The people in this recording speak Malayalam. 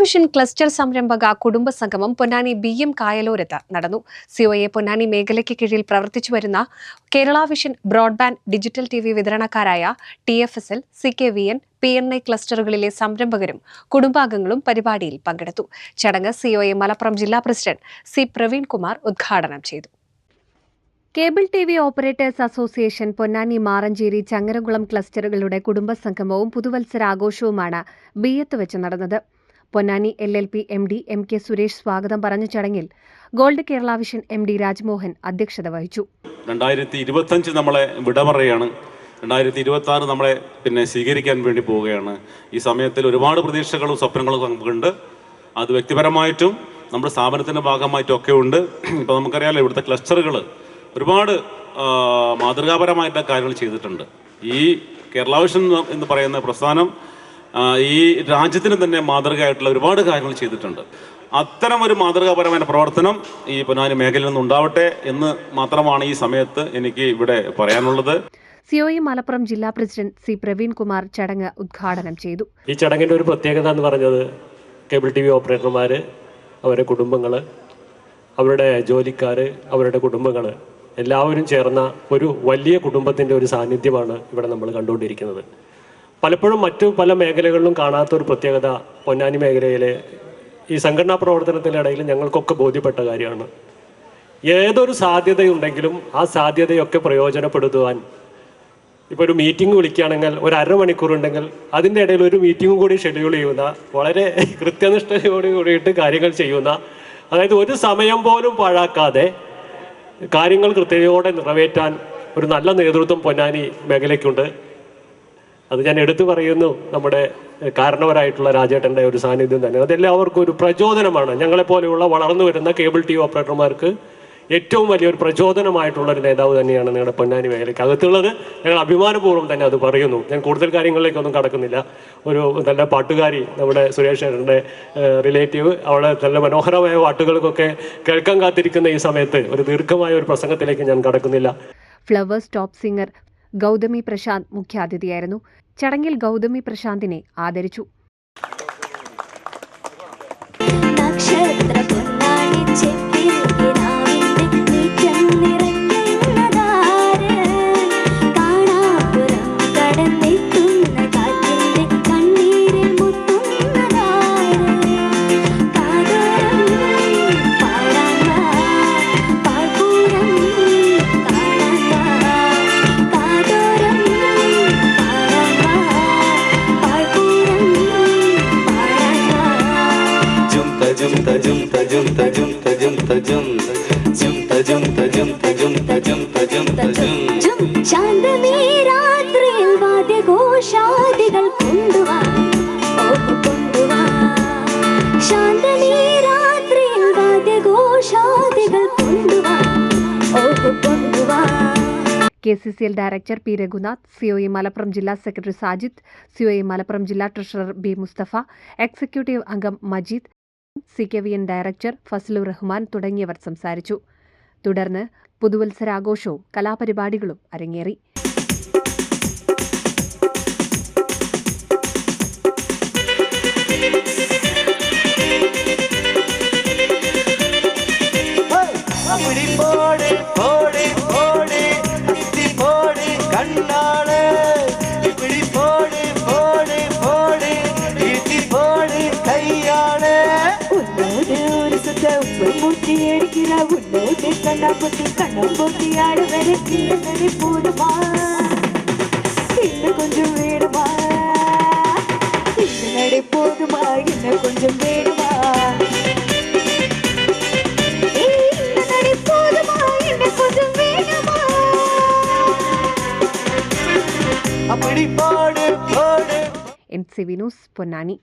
വിഷൻ ക്ലസ്റ്റർ സംരംഭക കുടുംബ സംഗമം പൊന്നാനി ബി എം കായലോരത്ത് നടന്നു. സിഒഎ പൊന്നാനി മേഖലയ്ക്ക് കീഴിൽ പ്രവർത്തിച്ചു വരുന്ന Kerala vision broadband digital T V വിതരണക്കാരായ T F S L C K V N P N I ക്ലസ്റ്ററുകളിലെ സംരംഭകരും കുടുംബാംഗങ്ങളും പരിപാടിയിൽ പങ്കെടുത്തു. ചടങ്ങ് സിഒഎ മലപ്പുറം ജില്ലാ പ്രസിഡന്റ് സി പ്രവീൺ കുമാർ ഉദ്ഘാടനം ചെയ്തു. Cable T V operators association Ponnani Maranchery Changaramkulam ക്ലസ്റ്ററുകളുടെ കുടുംബസംഗമവും പുതുവത്സരാഘോഷവുമാണ് ബിയത്ത് വെച്ച് നടന്നത്. Ponnani L L P M D M K Suresh സ്വാഗതം പറഞ്ഞ ചടങ്ങിൽ gold Kerala vision M D Rajmohan അധ്യക്ഷത വഹിച്ചു. രണ്ടായിരത്തി ഇരുപത്തഞ്ച് നമ്മളെ വിടമറയാണ് രണ്ടായിരത്തി ഇരുപത്തി ആറ് നമ്മളെ പിന്നെ സ്വീകരിക്കാൻ വേണ്ടി പോവുകയാണ്. ഈ സമയത്തിൽ ഒരുപാട് പ്രതീക്ഷകളും സ്വപ്നങ്ങളും നമുക്കുണ്ട്. അത് വ്യക്തിപരമായിട്ടും നമ്മുടെ സ്ഥാപനത്തിന്റെ ഭാഗമായിട്ടും ഒക്കെ ഉണ്ട്. ഇപ്പോൾ നമുക്കറിയാലോ ഇവിടുത്തെ ക്ലസ്റ്ററുകൾ ഒരുപാട് മാതൃകാപരമായിട്ടുള്ള മാതൃകാപരമായിട്ട് കാര്യങ്ങൾ ചെയ്തിട്ടുണ്ട്. ഈ കേരളാവിഷൻ എന്ന് പറയുന്ന പ്രസ്ഥാനം ഈ രാജ്യത്തിന് തന്നെ മാതൃകയായിട്ടുള്ള ഒരുപാട് കാര്യങ്ങൾ ചെയ്തിട്ടുണ്ട്. അത്തരം ഒരു മാതൃകാപരമായ പ്രവർത്തനം ഈ പൊന്നാനി മേഖലയിൽ നിന്നുണ്ടാവട്ടെ എന്ന് മാത്രമാണ് ഈ സമയത്ത് എനിക്ക് ഇവിടെ പറയാനുള്ളത്. സിഒഇ മലപ്പുറം ജില്ലാ പ്രസിഡന്റ് സി പ്രവീൺ കുമാർ ചടങ്ങ് ഉദ്ഘാടനം ചെയ്തു. ഈ ചടങ്ങിന്റെ ഒരു പ്രത്യേകത എന്ന് പറഞ്ഞത് കേബിൾ ടി വി ഓപ്പറേറ്റർമാർ അവരുടെ കുടുംബങ്ങൾ അവരുടെ ജോലിക്കാർ അവരുടെ കുടുംബങ്ങൾ എല്ലാവരും ചേർന്ന ഒരു വലിയ കുടുംബത്തിന്റെ ഒരു സാന്നിധ്യമാണ് ഇവിടെ നമ്മൾ കണ്ടുകൊണ്ടിരിക്കുന്നത്. പലപ്പോഴും മറ്റു പല മേഖലകളിലും കാണാത്ത ഒരു പ്രത്യേകത പൊന്നാനി മേഖലയിലെ ഈ സംഘടനാ പ്രവർത്തനത്തിന്റെ ഇടയിൽ ഞങ്ങൾക്കൊക്കെ ബോധ്യപ്പെട്ട കാര്യമാണ്. ഏതൊരു സാധ്യതയുണ്ടെങ്കിലും ആ സാധ്യതയൊക്കെ പ്രയോജനപ്പെടുത്തുവാൻ ഇപ്പോൾ ഒരു മീറ്റിംഗ് വിളിക്കുകയാണെങ്കിൽ ഒരു അരമണിക്കൂർ ഉണ്ടെങ്കിൽ അതിന്റെ ഇടയിൽ ഒരു മീറ്റിംഗും കൂടി ഷെഡ്യൂൾ ചെയ്യുന്ന വളരെ കൃത്യനിഷ്ഠയോട് കൂടിയിട്ട് കാര്യങ്ങൾ ചെയ്യുന്ന അതായത് ഒരു സമയം പോലും പാഴാക്കാതെ കാര്യങ്ങൾ കൃത്യതയോടെ നിറവേറ്റാൻ ഒരു നല്ല നേതൃത്വം പൊന്നാനി മേഖലയ്ക്കുണ്ട്. അത് ഞാൻ എടുത്തു പറയുന്നു. നമ്മുടെ കാരണവരായിട്ടുള്ള രാജേട്ടന്റെ ഒരു സാന്നിധ്യം തന്നെ. അതെല്ലാവർക്കും ഒരു പ്രചോദനമാണ്. ഞങ്ങളെപ്പോലെയുള്ള വളർന്നു വരുന്ന കേബിൾ ടി വി ഓപ്പറേറ്റർമാർക്ക് ഏറ്റവും വലിയൊരു പ്രചോദനമായിട്ടുള്ള ഒരു നേതാവ് തന്നെയാണ് നിങ്ങളുടെ പൊന്നാനി മേഖലയ്ക്ക് അകത്തുള്ളത്. ഞങ്ങൾ അഭിമാനപൂർവം തന്നെ അത് പറയുന്നു. ഞാൻ കൂടുതൽ കാര്യങ്ങളിലേക്കൊന്നും കടക്കുന്നില്ല. ഒരു നല്ല പാട്ടുകാരി നമ്മുടെ സുരേഷ് ചേട്ടന്റെ റിലേറ്റീവ് അവളെ നല്ല മനോഹരമായ പാട്ടുകൾക്കൊക്കെ കേൾക്കാൻ കാത്തിരിക്കുന്ന ഈ സമയത്ത് ഒരു ദീർഘമായ ഒരു പ്രസംഗത്തിലേക്ക് ഞാൻ കടക്കുന്നില്ല. Flowers top singer Gauthami Prashanth മുഖ്യാതിഥിയായിരുന്നു. ചടങ്ങിൽ ഗൗതമി പ്രശാന്തിനെ ആദരിച്ചു. jumta jumta jumta jumta jumta jum jumta jumta jumta jumta jumta jumta jum jum chand me raatri vaade ghoshaadigal kunduva kunduva chand me raatri vaade ghoshaadigal kunduva oh kunduva K C C L director P Raghunath C O E Malappuram ജില്ലാ secretary Sajid C O E Malappuram ജില്ലാ ട്രഷറർ ബി മുസ്തഫ എക്സിക്യൂട്ടീവ് അംഗം Majeed C K V N director Fasalu Rahman തുടങ്ങിയവർ സംസാരിച്ചു. തുടർന്ന് പുതുവത്സരാഘോഷവും കലാപരിപാടികളും അരങ്ങേറി. கண்ணா புத்தி கண்ணம் போட்டி ஆடுவரை கீழே போடுமா? இன்னும் கொஞ்சம் வேடுமா இந்த நடை போதுமா? இன்னும் கொஞ்சம் வேடுமா என் சிவினோஸ் பொன்னானி.